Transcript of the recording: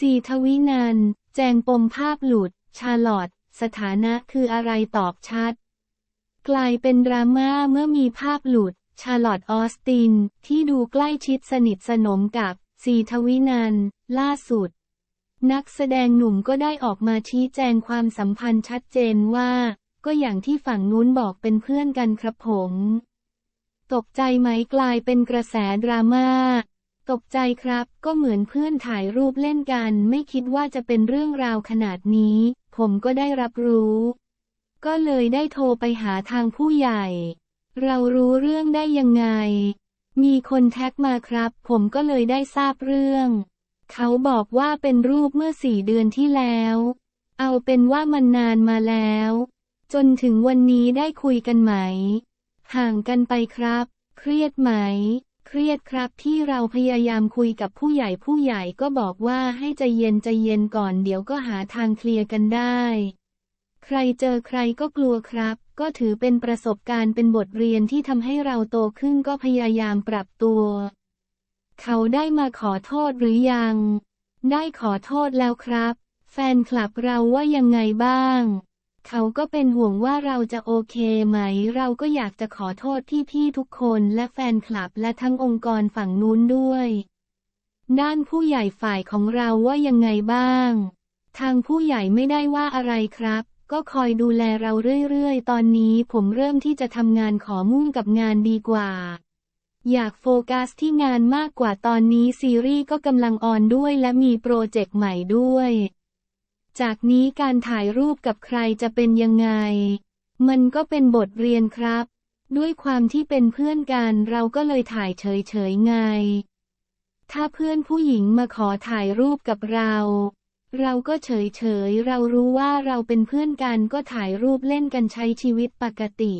ซีทวินันท์แจงปมภาพหลุด ชาลอตสถานะคืออะไรตอบชัด กลายเป็นดราม่าเมื่อมีภาพหลุด ชาลอตออสติน ที่ดูใกล้ชิดสนิทสนมกับซีทวินันท์ล่าสุด นักแสดงหนุ่มก็ได้ออกมาชี้แจงความสัมพันธ์ชัดเจนว่า ก็อย่างที่ฝั่งนู้นบอกเป็นเพื่อนกันครับผม ตกใจไหมกลายเป็นกระแสดราม่า ตกใจครับ ก็เหมือนเพื่อนถ่ายรูปเล่นกัน ไม่คิดว่าจะเป็นเรื่องราวขนาดนี้ ผมก็ได้รับรู้ ก็เลยได้โทรไปหาทางผู้ใหญ่ เรารู้เรื่องได้ยังไง มีคนแท็กมาครับ ผมก็เลยได้ทราบเรื่อง เขาบอกว่าเป็นรูปเมื่อสี่เดือนที่แล้ว เอาเป็นว่ามันนานมาแล้ว จนถึงวันนี้ได้คุยกันไหม ห่างกันไปครับ เครียดไหม เครียดครับที่เราพยายามคุยกับผู้ใหญ่ผู้ใหญ่ก็บอกว่าให้ใจเย็นใจเย็นก่อนเดี๋ยวก็หาทางเคลียร์กันได้ ใครเจอใครก็กลัวครับ ก็ถือเป็นประสบการณ์เป็นบทเรียนที่ทำให้เราโตขึ้นก็พยายามปรับตัว เขาได้มาขอโทษหรือยัง ได้ขอโทษแล้วครับ แฟนคลับเราว่ายังไงบ้าง เขาก็เป็นห่วงว่าเราจะโอเคไหม เราก็อยากจะขอโทษพี่ๆทุกคนและแฟนคลับและทั้งองค์กรฝั่งนู้นด้วย ด้านผู้ใหญ่ฝ่ายของเราว่ายังไงบ้าง ทางผู้ใหญ่ไม่ได้ว่าอะไรครับ ก็คอยดูแลเราเรื่อยๆ ตอนนี้ผมเริ่มที่จะทำงานขอมุ่งกับงานดีกว่า อยากโฟกัสที่งานมากกว่าตอนนี้ซีรีส์ก็กำลังออนด้วยและมีโปรเจกต์ใหม่ด้วย จากนี้การถ่ายรูปกับใครจะเป็นยังไง มันก็เป็นบทเรียนครับ ด้วยความที่เป็นเพื่อนกันเราก็เลยถ่ายเฉยๆไง ถ้าเพื่อนผู้หญิงมาขอถ่ายรูปกับเรา เราก็เฉยๆเรารู้ว่าเราเป็นเพื่อนกันก็ถ่ายรูปเล่นกันใช้ชีวิตปกติ